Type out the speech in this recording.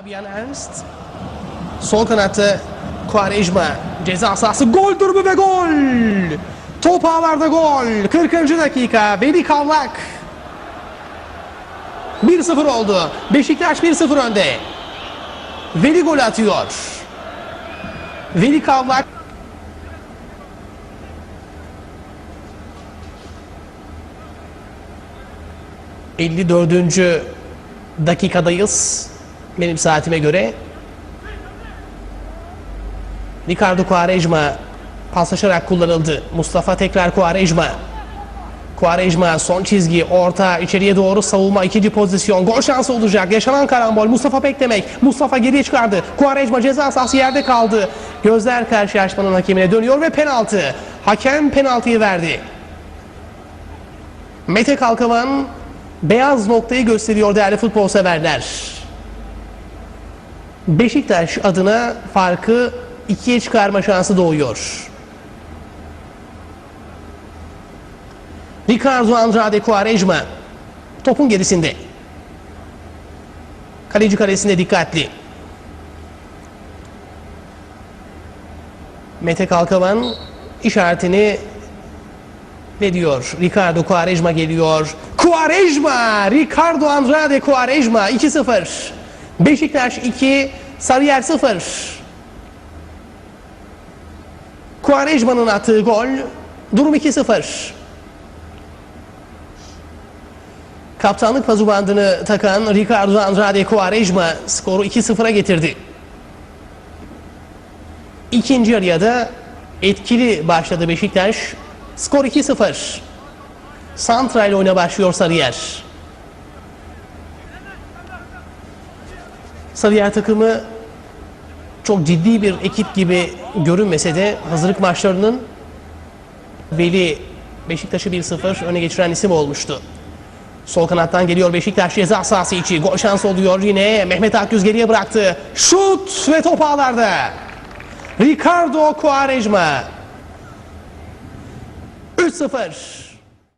Fabian Ernst. Sol kanatta Quaresma. Ceza sahası gol durumu ve gol. Top ağlarda gol. 40. dakika. Veli Kavlak. 1-0 oldu. Beşiktaş 1-0 önde. Veli gol atıyor. Veli Kavlak. ...54. dakikadayız. Benim saatime göre. Ricardo Quaresma paslaşarak kullanıldı. Mustafa tekrar Quaresma. Quaresma son çizgi orta içeriye doğru savunma ikinci pozisyon. Gol şansı olacak. Yaşanan karambol. Mustafa beklemek Mustafa geriye çıkardı. Quaresma ceza sahası yerde kaldı. Gözler karşılaşmanın hakemine dönüyor ve penaltı. Hakem penaltıyı verdi. Mete Kalkavan beyaz noktayı gösteriyor değerli futbol severler Beşiktaş adına farkı ikiye çıkarma şansı doğuyor. Ricardo Andrade Quaresma topun gerisinde. Kaleci kalesinde dikkatli. Mete Kalkavan işaretini veriyor. Ricardo Quaresma geliyor. Quaresma! Ricardo Andrade Quaresma 2-0. Beşiktaş 2, Sarıyer 0. Quaresma'nın attığı gol. Durum 2-0. Kaptanlık pazu bandını takan Ricardo Andrade Quaresma skoru 2-0'a getirdi. İkinci yarıya da etkili başladı Beşiktaş. Skor 2-0. Santra ile oyuna başlıyor Sarıyer. Sarıyer takımı çok ciddi bir ekip gibi görünmese de hazırlık maçlarının Veli Beşiktaş'ı 1-0 öne geçiren isim olmuştu. Sol kanattan geliyor Beşiktaş ceza sahası içi. Gol şansı oluyor yine. Mehmet Akgüz geriye bıraktı. Şut ve top ağlarda. Ricardo Quaresma. 3-0.